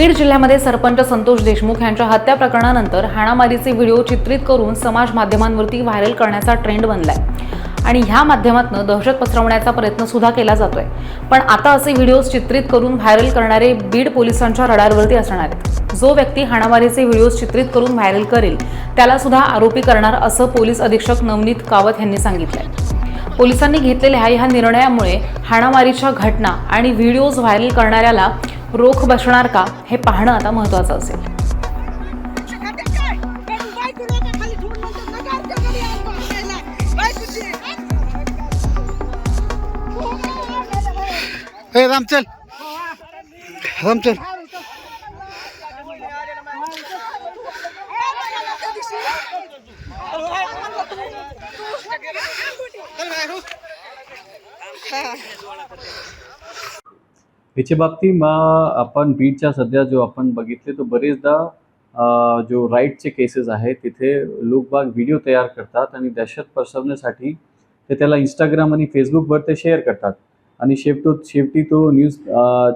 बीड जिल्ह्यामध्ये सरपंच संतोष देशमुख यांच्या हत्या प्रकरणानंतर हाणामारीचे व्हिडिओ चित्रित करून समाज माध्यमांवरती व्हायरल करण्याचा ट्रेंड बनलाय. आणि ह्या माध्यमातून दहशत पसरवण्याचा प्रयत्न सुद्धा केला जातोय. पण आता असे व्हिडिओज चित्रित करून व्हायरल करणारे बीड पोलिसांच्या रडारवरती असणार आहेत. जो व्यक्ती हाणामारीचे व्हिडिओज चित्रित करून व्हायरल करेल त्याला सुद्धा आरोपी करणार असं पोलीस अधीक्षक नवनीत कावत यांनी सांगितलंय. पोलिसांनी घेतलेल्या ह्या निर्णयामुळे हाणामारीच्या घटना आणि व्हिडिओज व्हायरल करणाऱ्याला रोख बसणार का? हे पाहणं आता महत्त्वाचं असेल. हे राम चल. राम चल. याच्या बाबतीत मग आपण बीडच्या सध्या जो आपण बघितले तो बरेचदा जो राईटचे केसेस आहेत तिथे लोकबाग व्हिडिओ तयार करतात आणि दहशत पसरवण्यासाठी ते त्याला इंस्टाग्राम आणि फेसबुकवर ते शेअर करतात. आणि शेवटो शेवटी तो न्यूज चे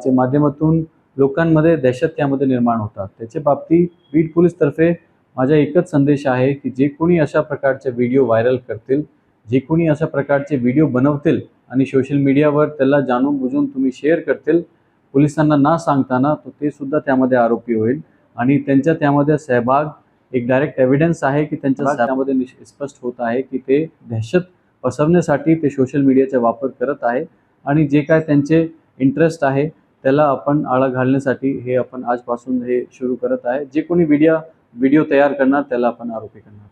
च्या माध्यमातून लोकांमध्ये दहशत त्यामध्ये निर्माण होतात. त्याच्या बाबतीत बीड पोलीसतर्फे माझा एकच संदेश आहे की जे कोणी अशा प्रकारचे व्हिडिओ व्हायरल करतील जे कोणी अशा प्रकारचे व्हिडिओ बनवतील आणि सोशल मीडियावर त्याला जाणून बुजून तुम्ही शेअर करतील पोलिसांना ना सांगताना तो ते सुद्धा त्यामध्ये आरोपी होईल. आणि त्यांच्या त्यामध्ये सहभाग एक डायरेक्ट एव्हिडन्स आहे की त्यांच्या त्यामध्ये स्पष्ट होत आहे की ते दहशत पसरवण्यासाठी ते सोशल मीडियाचा वापर करत आहे. आणि जे काय त्यांचे इंटरेस्ट आहे त्याला आपण आळा घालण्यासाठी हे आपण आजपासून हे सुरू करत आहे. जे कोणी व्हिडिओ व्हिडिओ तयार करणार त्याला आपण आरोपी करणार.